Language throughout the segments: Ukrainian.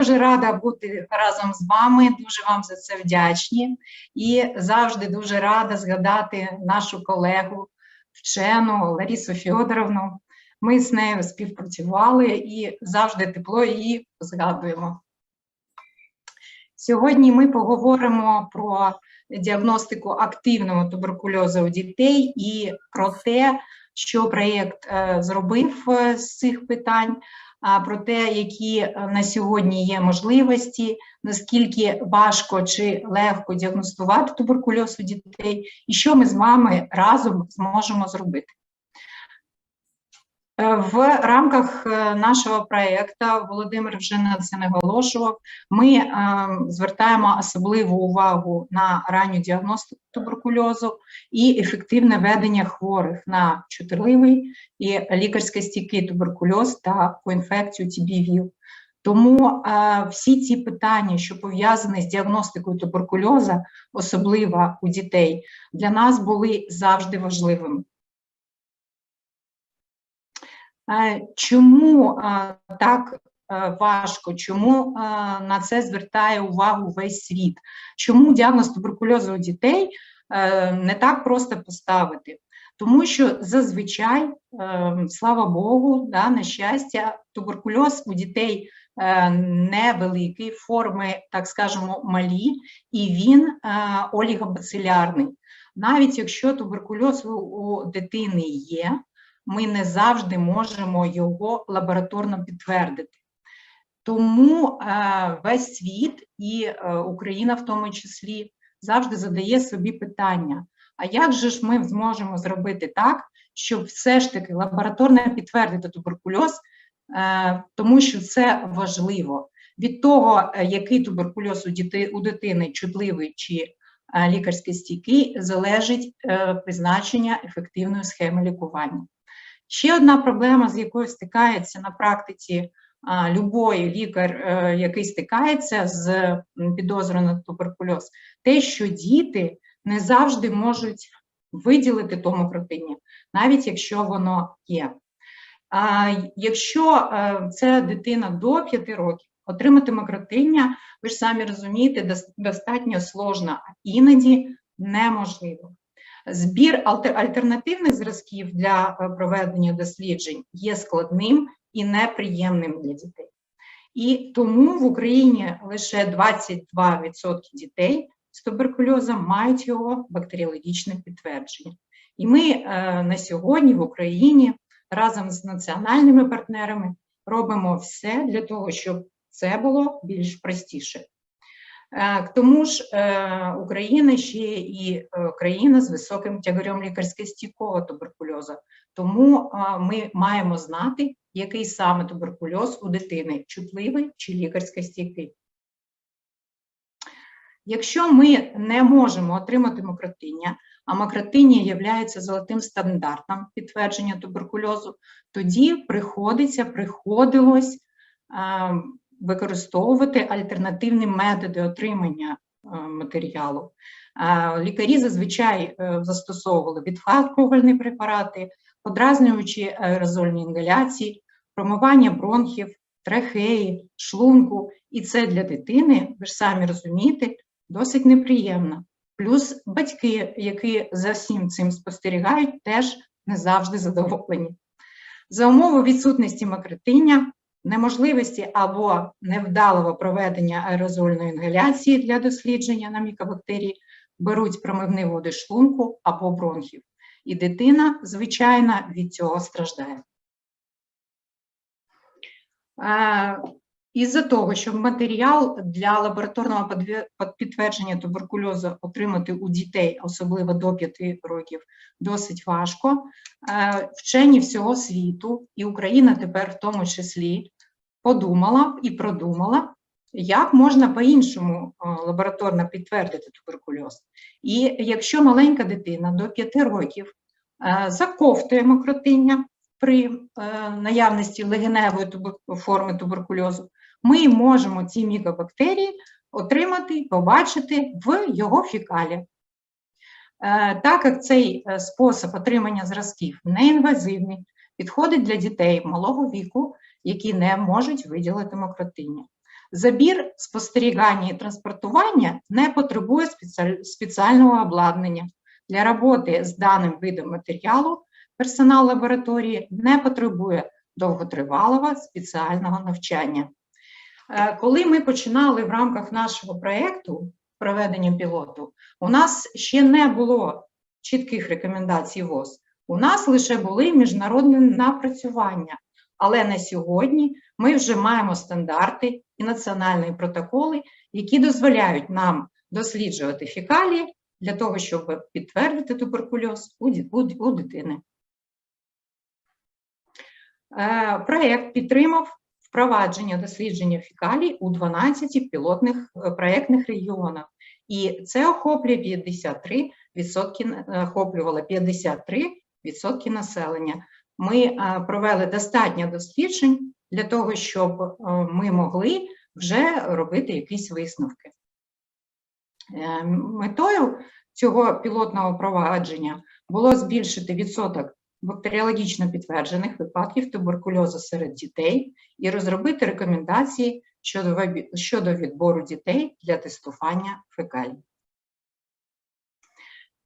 дуже рада бути разом з вами. Дуже вам за це вдячні. І завжди дуже рада згадати нашу колегу, вчену Ларісу Фьодоровну. Ми з нею співпрацювали і завжди тепло її згадуємо. Сьогодні ми поговоримо про діагностику активного туберкульозу у дітей і про те, що проєкт е, зробив е, з цих питань, про те, які е, на сьогодні є можливості, наскільки важко чи легко діагностувати туберкульоз у дітей, і що ми з вами разом зможемо зробити. Е, В рамках е, нашого проєкту, Володимир вже на це наголошував, ми е, звертаємо особливу увагу на ранню діагностику туберкульозу і ефективне ведення хворих на чутливий і лікарсько стійкий туберкульоз та коінфекцію TB-ВІЛ. Тому е, всі ці питання, що пов'язані з діагностикою туберкульозу, особливо у дітей, для нас були завжди важливими. Е, Чому е, так е, важко? Чому на це звертає увагу весь світ? Чому діагноз туберкульозу у дітей не так просто поставити? Тому що зазвичай, слава Богу, да, на щастя, туберкульоз у дітей невеликий, форми, так скажемо, малі, і він олігобацилярний. Навіть якщо туберкульоз у дитини є, ми не завжди можемо його лабораторно підтвердити. Тому е, весь світ і е, Україна в тому числі завжди задає собі питання: а як же ж ми зможемо зробити так, щоб все ж таки лабораторно підтвердити туберкульоз, е, тому що це важливо. Від того, який туберкульоз у, діти, у дитини чутливий чи лікарський стійкий, залежить призначення ефективної схеми лікування. Ще одна проблема, з якою стикається на практиці любой лікар, е, який стикається з підозрою на туберкульоз, те, що діти не завжди можуть виділити томокротині, навіть якщо воно є. Якщо це дитина до 5 років, отримати мокротиння, ви ж самі розумієте, достатньо сложно, а іноді неможливо. Збір альтернативних зразків для е, проведення досліджень є складним і неприємним для дітей. І тому в Україні лише 22% дітей з туберкульозом мають його бактеріологічне підтвердження. І ми е, на сьогодні в Україні разом з національними партнерами робимо все для того, щоб це було більш простіше. Е, К тому ж е, Україна ще і е, країна з високим тягарем лікарсько-стійкого туберкульозу. Тому ми маємо знати, який саме туберкульоз у дитини чутливий чи лікарсько-стійкий. Якщо ми не можемо отримати мокротиння, а мокротиння є золотим стандартом підтвердження туберкульозу, тоді приходиться, приходилось е, використовувати альтернативні методи отримання е, матеріалу. Лікарі зазвичай е, застосовували відхаркувальні препарати, подразнюючі аерозольні інгаляції, промивання бронхів, трахеї, шлунку. І це для дитини, ви ж самі розумієте, досить неприємно. Плюс батьки, які за всім цим спостерігають, теж не завжди задоволені. За умови відсутності макритиння, неможливості або невдалого проведення аерозольної інгаляції для дослідження на мікобактерії, беруть промивні води шлунку або бронхів. І дитина, звичайно, від цього страждає. Із-за того, щоб матеріал для лабораторного підтвердження туберкульозу отримати у дітей, особливо до 5 років, досить важко, е, вчені всього світу, і Україна тепер в тому числі, подумала і продумала, як можна по-іншому е, лабораторно підтвердити туберкульоз. І якщо маленька дитина до 5 років е, заковтує мокротиння при наявності легеневої форми туберкульозу, ми можемо ці мікобактерії отримати, побачити в його фікалі. Е, Так як цей е, спосіб отримання зразків неінвазивний, підходить для дітей малого віку, які не можуть виділити мокротиння. Забір, спостерігання і транспортування не потребує спеціального обладнання. Для роботи з даним видом матеріалу персонал лабораторії не потребує довготривалого спеціального навчання. Е, Коли ми починали в рамках нашого проєкту проведення пілоту, у нас ще не було чітких рекомендацій ВОЗ. У нас лише були міжнародні напрацювання. Але на сьогодні ми вже маємо стандарти і національні протоколи, які дозволяють нам досліджувати фекалії для того, щоб підтвердити туберкульоз у дитини. Е, Проєкт підтримав впровадження дослідження фекалій у 12 пілотних е, проєктних регіонах. І це охоплює 53 відсотки, охоплювало 53 відсотки населення. Ми е, провели достатньо досліджень для того, щоб е, ми могли вже робити якісь висновки. Е, Метою цього пілотного провадження було збільшити відсоток бактеріологічно підтверджених випадків туберкульозу серед дітей і розробити рекомендації щодо відбору дітей для тестування фекалій.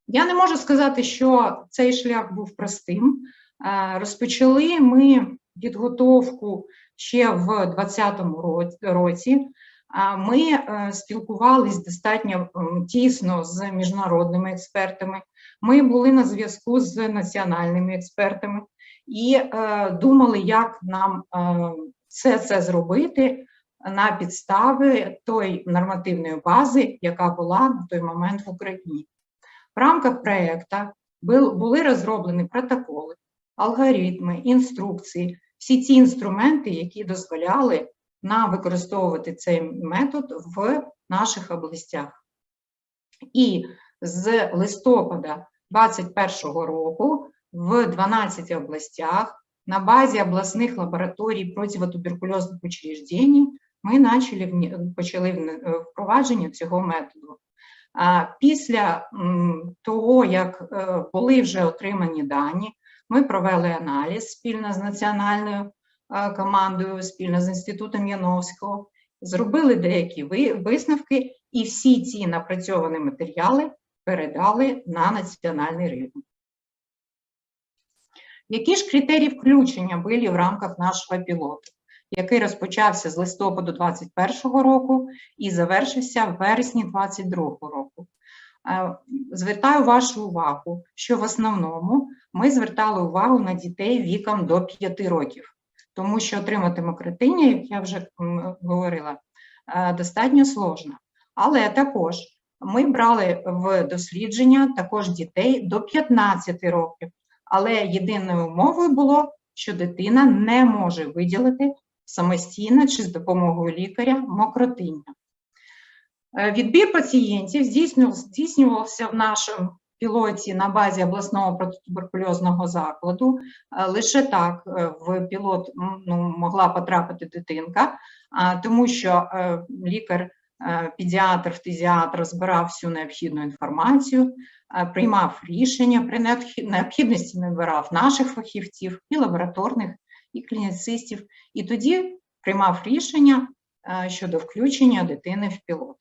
Я не можу сказати, що цей шлях був простим. Е, Розпочали ми підготовку ще в 2020 році. Ми е, спілкувались достатньо тісно з міжнародними експертами. Ми були на зв'язку з національними експертами і е, думали, як нам е, все це зробити на підставі тої нормативної бази, яка була на той момент в Україні. В рамках проєкту були розроблені протоколи, алгоритми, інструкції, всі ці інструменти, які дозволяли нам використовувати цей метод в наших областях. І з листопада 2021 року в 12 областях на базі обласних лабораторій противотуберкульозних учреждень ми начали, почали е, впровадження цього методу. Після того, як е, були вже отримані дані, ми провели аналіз спільно з національною е, командою, спільно з інститутом Яновського, зробили деякі висновки, і всі ці напрацьовані матеріали передали на національний рівень. Які ж критерії включення були в рамках нашого пілоту, який розпочався з листопаду 2021 року і завершився в вересні 2022 року? Е, Звертаю вашу увагу, що в основному ми звертали увагу на дітей віком до 5 років, тому що отримати мокротиння, як я вже говорила, е, достатньо сложно. Але також ми брали в дослідження також дітей до 15 років, але єдиною умовою було, що дитина не може виділити самостійно чи з допомогою лікаря мокротиння. Е, Відбір пацієнтів здійснювався в нашому пілоті на базі обласного протитуберкульозного закладу. Е, Лише так е, в пілот ну, могла потрапити дитинка, тому що лікар, педіатр, фтизіатр збирав всю необхідну інформацію, е, приймав рішення при необхід- необхідності набирав наших фахівців і лабораторних, і клініцистів, і тоді приймав рішення е, щодо включення дитини в пілот.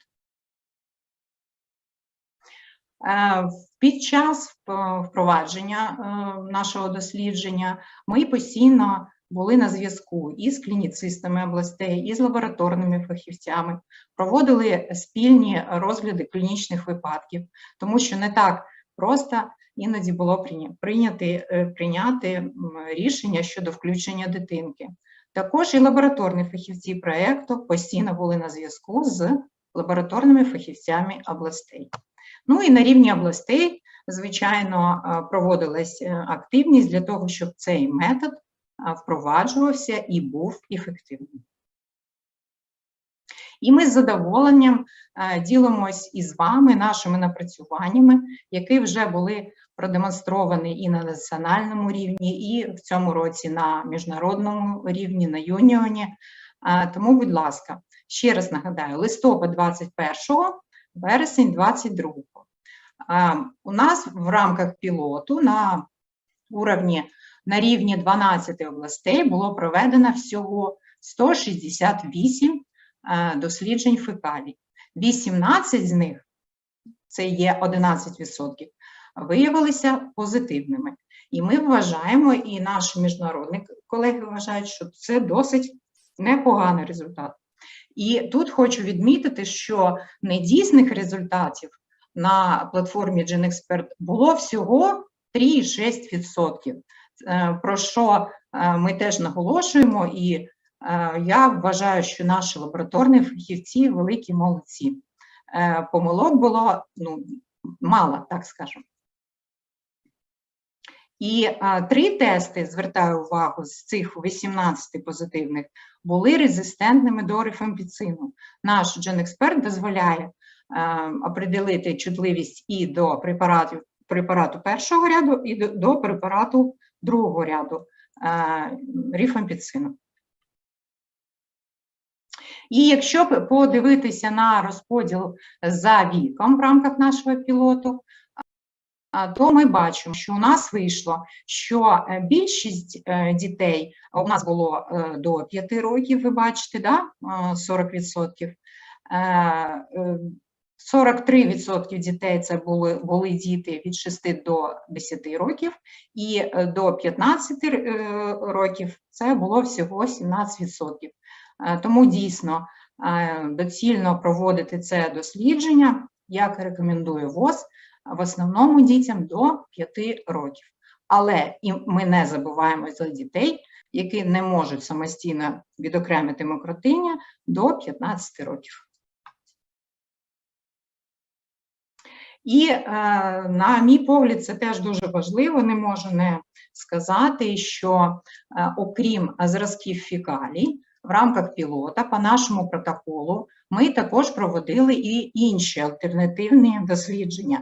Е, Під час е, впровадження е, нашого дослідження ми постійно були на зв'язку із клініцистами областей, і з лабораторними фахівцями, проводили спільні розгляди клінічних випадків, тому що не так просто іноді було прийня- прийняти, е, прийняти рішення щодо включення дитинки. Також і лабораторні фахівці проєкту постійно були на зв'язку з лабораторними фахівцями областей. Ну і на рівні областей, звичайно, е, проводилась е, активність для того, щоб цей метод впроваджувався і був ефективним. І ми з задоволенням ділимось із вами нашими напрацюваннями, які вже були продемонстровані і на національному рівні, і в цьому році на міжнародному рівні, на юніоні. Тому, будь ласка, ще раз нагадаю, листопад 21-го, вересень 22-го. Е, У нас в рамках пілоту на уровні на рівні 12 областей було проведено всього 168 е, досліджень фекалій. 18 з них, це є 11%, виявилися позитивними. І ми вважаємо, і наші міжнародні колеги вважають, що це досить непоганий результат. І тут хочу відмітити, що недійсних результатів на платформі GenExpert було всього 3,6%. Е, про що е, ми теж наголошуємо, і е, я вважаю, що наші лабораторні фахівці великі молодці. Помилок було ну, мало, так скажемо. І три тести, звертаю увагу, з цих 18 позитивних були резистентними до рифампіцину. Наш GenExpert дозволяє определити чутливість і до препаратів препарату першого ряду, і до, до препарату другого ряду а, рифампіцину. І якщо подивитися на розподіл за віком в рамках нашого пілоту, то ми бачимо, що у нас вийшло, що е, більшість е, дітей у нас було е, до 5 років, ви бачите, да? 40%. 43% дітей це були були діти від 6 до 10 років, і до 15 років це було всього 17%. Тому дійсно доцільно проводити це дослідження, як рекомендує ВОЗ, в основному дітям до 5 років. Але і ми не забуваємо за дітей, які не можуть самостійно відокремити мокротиння до 15 років. І, е, на мій погляд, це теж дуже важливо, не можу не сказати, що е, окрім зразків фікалій, в рамках пілота по нашому протоколу ми також проводили і інші альтернативні дослідження.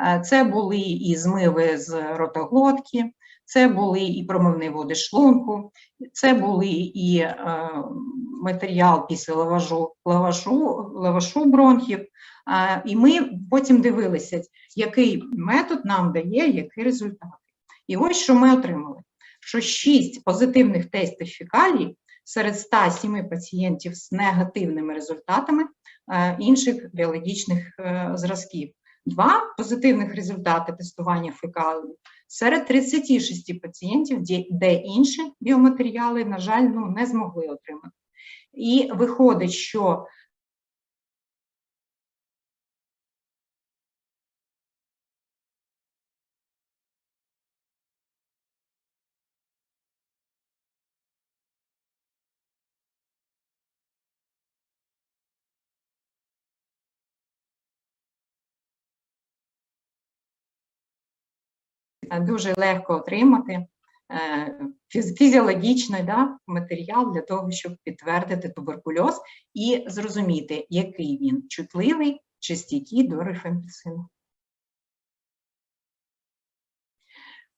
Е, це були і змиви з ротоглотки, це були і промивні води шлунку, це були і е, матеріал після лаважу, лавашу, лавашу бронхів. Е, і ми потім дивилися, який метод нам дає, які результати. І ось що ми отримали: що 6 позитивних тестів фекалій серед 107 пацієнтів з негативними результатами інших біологічних зразків. Два позитивних результати тестування фекалів серед 36 пацієнтів, де інші біоматеріали, на жаль, ну, не змогли отримати. І виходить, що дуже легко отримати е, фізіологічний да, матеріал для того, щоб підтвердити туберкульоз і зрозуміти, який він чутливий чи стійкий до рифампіцину.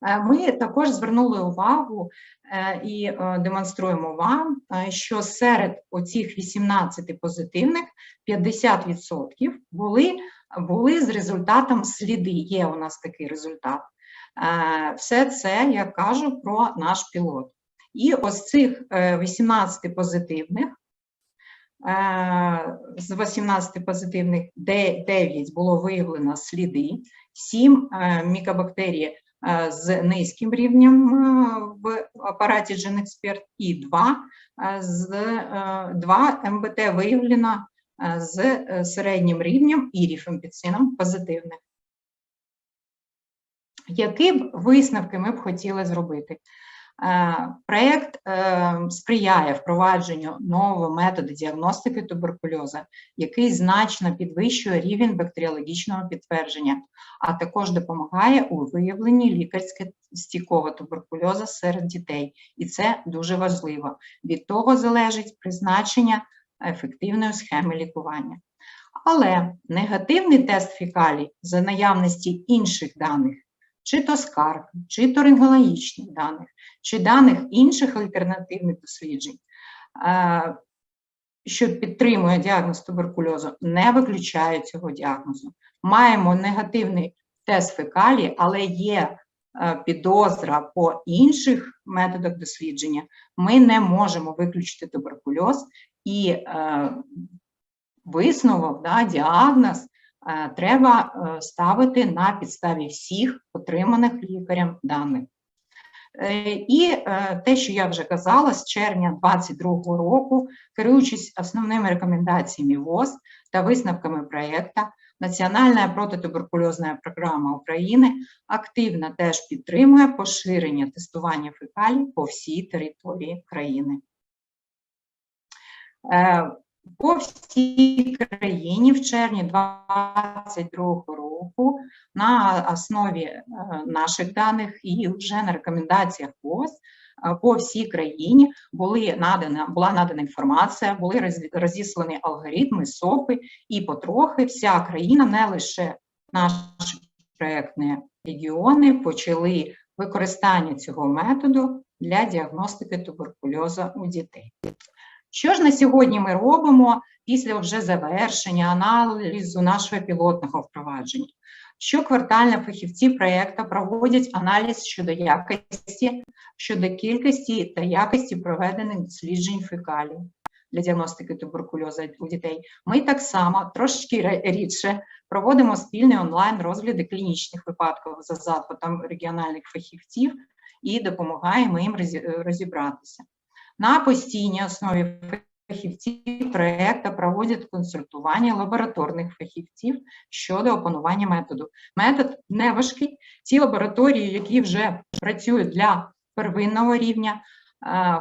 Е, ми також звернули увагу е, і демонструємо вам, що серед оцих 18 позитивних 50% були були з результатом сліди. Є у нас такий результат. Все це я кажу про наш пілот. І ось цих 18 е, позитивних, е, з 18 позитивних 9 було виявлено сліди, 7 е, мікобактерій з низьким рівнем в апараті GenExpert і 2 з 2 МБТ виявлено з середнім рівнем і ріфемпіцином позитивних. Які б висновки ми б хотіли зробити? Е, проєкт е, сприяє впровадженню нового методу діагностики туберкульоза, який значно підвищує рівень бактеріологічного підтвердження, а також допомагає у виявленні лікарсько стійкого туберкульоза серед дітей. І це дуже важливо. Від того залежить призначення ефективної схеми лікування. Але негативний тест фікалій за наявності інших даних чи то скарг, чи то рентгенологічних даних, чи даних інших альтернативних досліджень, е, що підтримує діагноз туберкульозу, не виключає цього діагнозу. Маємо негативний тест фекалії, але є е, підозра по інших методах дослідження, ми не можемо виключити туберкульоз І е, висновок, да, діагноз треба е, ставити на підставі всіх отриманих лікарем даних. Е, І е, те, що я вже казала, з червня 2022 року, керуючись основними рекомендаціями ВОЗ та висновками проєкту, Національна протитуберкульозна програма України активно теж підтримує поширення тестування фекалій по всій території країни. По всій країні в червні 2022 року на основі е, наших даних і вже на рекомендаціях ВОЗ е, по всій країні були надана, була надана інформація, були розіслані алгоритми, СОПи, і потрохи вся країна, не лише наші проєктні регіони, почали використання цього методу для діагностики туберкульозу у дітей. Що ж на сьогодні ми робимо після вже завершення аналізу нашого пілотного впровадження? Щоквартально фахівці проєкту проводять аналіз щодо якості, щодо кількості та якості проведених досліджень фекалій для діагностики туберкульозу у дітей. Ми так само трошки рідше проводимо спільний онлайн розгляди клінічних випадків за запитом регіональних фахівців і допомагаємо їм розібратися. На постійній основі фахівці проєкту проводять консультування лабораторних фахівців щодо опанування методу. Метод не важкий. Ті лабораторії, які вже працюють для первинного рівня, е,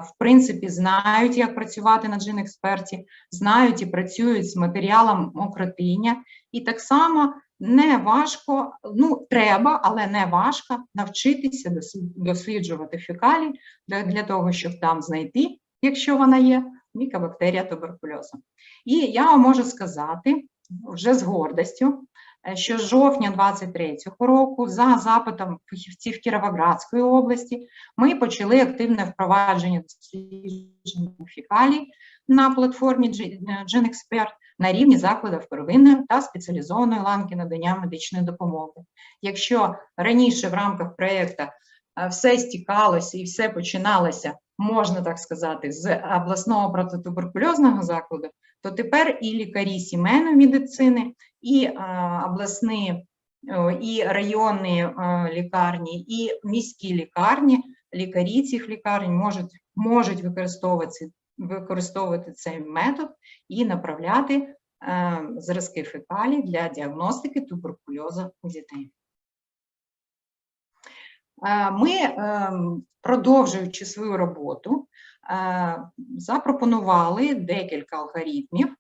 в принципі, знають, як працювати на джин-експерті, знають і працюють з матеріалом мокротиння. І так само не важко, ну треба, але не важко навчитися досліджувати фекалії для, того, щоб там знайти, якщо вона є, мікобактерія туберкульозу. І я вам можу сказати вже з гордістю, що з жовтня 23-го року за запитом фахівців Кіровоградської області ми почали активне впровадження досліджень фекалій на платформі GenExpert на рівні закладів первинної та спеціалізованої ланки надання медичної допомоги. Якщо раніше в рамках проєкту е, все стікалося і все починалося, можна так сказати, з обласного протитуберкульозного закладу, то тепер і лікарі сімейної медицини, і е, обласні, е, і районні е, лікарні, і міські лікарні, лікарі цих лікарень можуть, можуть використовувати, використовувати цей метод і направляти зразки фекалій для діагностики туберкульозу у дітей. Ми, ем, продовжуючи свою роботу, запропонували декілька алгоритмів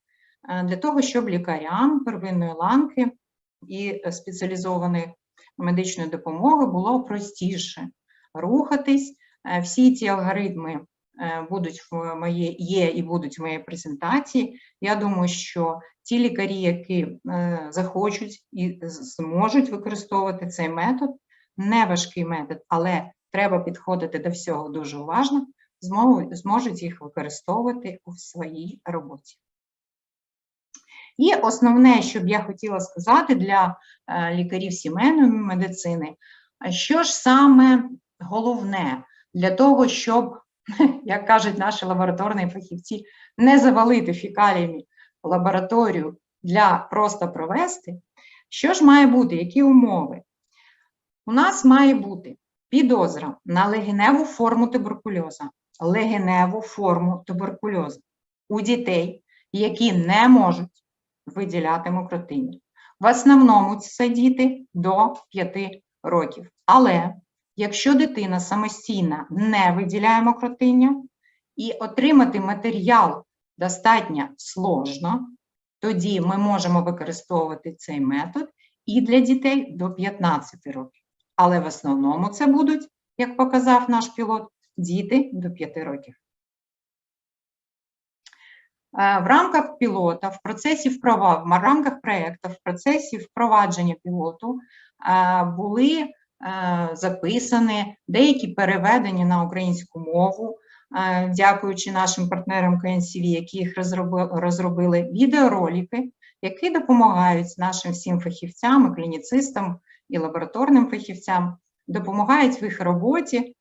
е, для того, щоб лікарям первинної ланки і е, спеціалізованої медичної допомоги було простіше рухатись. Е, Всі ці алгоритми е, будуть в моїй є і будуть в моїй презентації. Я думаю, що ті лікарі, які е, захочуть і зможуть використовувати цей метод, не важкий метод, але треба підходити до всього дуже уважно, зможуть їх використовувати у своїй роботі. І основне, що б я хотіла сказати для е, лікарів сімейної медицини, що ж саме головне для того, щоб, як кажуть наші лабораторні фахівці, не завалити фекаліями лабораторію для просто провести, що ж має бути, які умови? У нас має бути підозра на легеневу форму туберкульозу, легеневу форму туберкульозу у дітей, які не можуть виділяти мокротиння. В основному це діти до 5 років. Але якщо дитина самостійно не виділяє мокротиння і отримати матеріал достатньо сложно, тоді ми можемо використовувати цей метод і для дітей до 15 років. Але в основному це будуть, як показав наш пілот, діти до 5 років. Е, В рамках пілота, в процесі вправа, в рамках проєкту, в процесі впровадження пілоту е, були е, записані деякі переведені на українську мову, дякуючи нашим партнерам КНСВ, які їх розроби- розробили відеоролики, які допомагають нашим всім фахівцям, клініцистам і лабораторним фахівцям, допомагають в їх роботі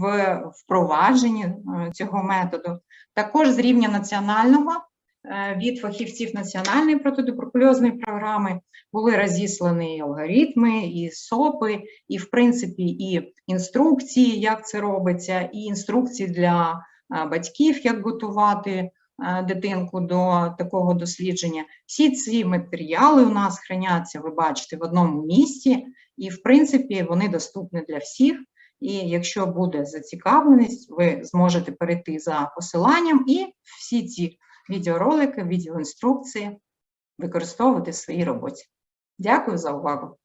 в впровадженні е, цього методу. Також з рівня національного е, від фахівців національної протитуберкульозної програми були розіслані і алгоритми, і СОПи, і, в принципі, і інструкції, як це робиться, і інструкції для е, батьків, як готувати е, дитинку до такого дослідження. Всі ці матеріали у нас храняться, ви бачите, в одному місці, і, в принципі, вони доступні для всіх. І якщо буде зацікавленість, ви зможете перейти за посиланням і всі ці відеоролики, відеоінструкції використовувати в своїй роботі. Дякую за увагу.